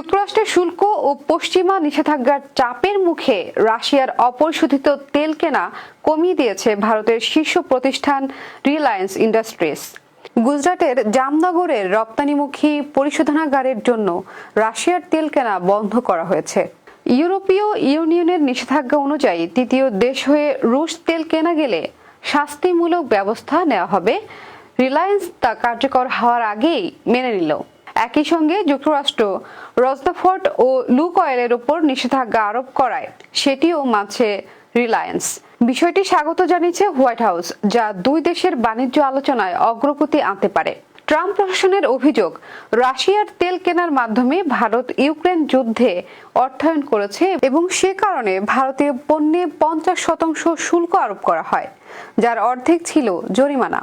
যুক্তরাষ্ট্রের শুল্ক ও পশ্চিমা নিষেধাজ্ঞার চাপের মুখে রাশিয়ার অপরিশোধিত তেল কেনা কমিয়ে দিয়েছে ভারতের শীর্ষ প্রতিষ্ঠান রিলায়েন্স ইন্ডাস্ট্রিজ। গুজরাটের জামনগরের রপ্তানিমুখী পরিশোধনাগারের জন্য রাশিয়ার তেল কেনা বন্ধ করা হয়েছে। ইউরোপীয় ইউনিয়নের নিষেধাজ্ঞা অনুযায়ী তৃতীয় দেশ হয়ে রুশ তেল কেনা গেলে শাস্তিমূলক ব্যবস্থা নেওয়া হবে। রিলায়েন্স তা কার্যকর হওয়ার আগেই মেনে নিল। একই সঙ্গে যুক্তরাষ্ট্র রজদাফোর্ট ও লুক অয়েলের ওপর নিষেধাজ্ঞা আরোপ করায়, সেটিও মানছে রিলায়েন্স। বিষয়টি স্বাগত জানিয়েছে হোয়াইট হাউস, যা দুই দেশের বাণিজ্য আলোচনায় অগ্রগতি আনতে পারে। ট্রাম্প প্রশাসনের অভিযোগ, রাশিয়ার তেল কেনার মাধ্যমে ভারত ইউক্রেন যুদ্ধে অর্থায়ন করেছে এবং সে কারণে ভারতীয় পণ্যে পঞ্চাশ শতাংশ শুল্ক আরোপ করা হয়, যার অর্ধেক ছিল জরিমানা।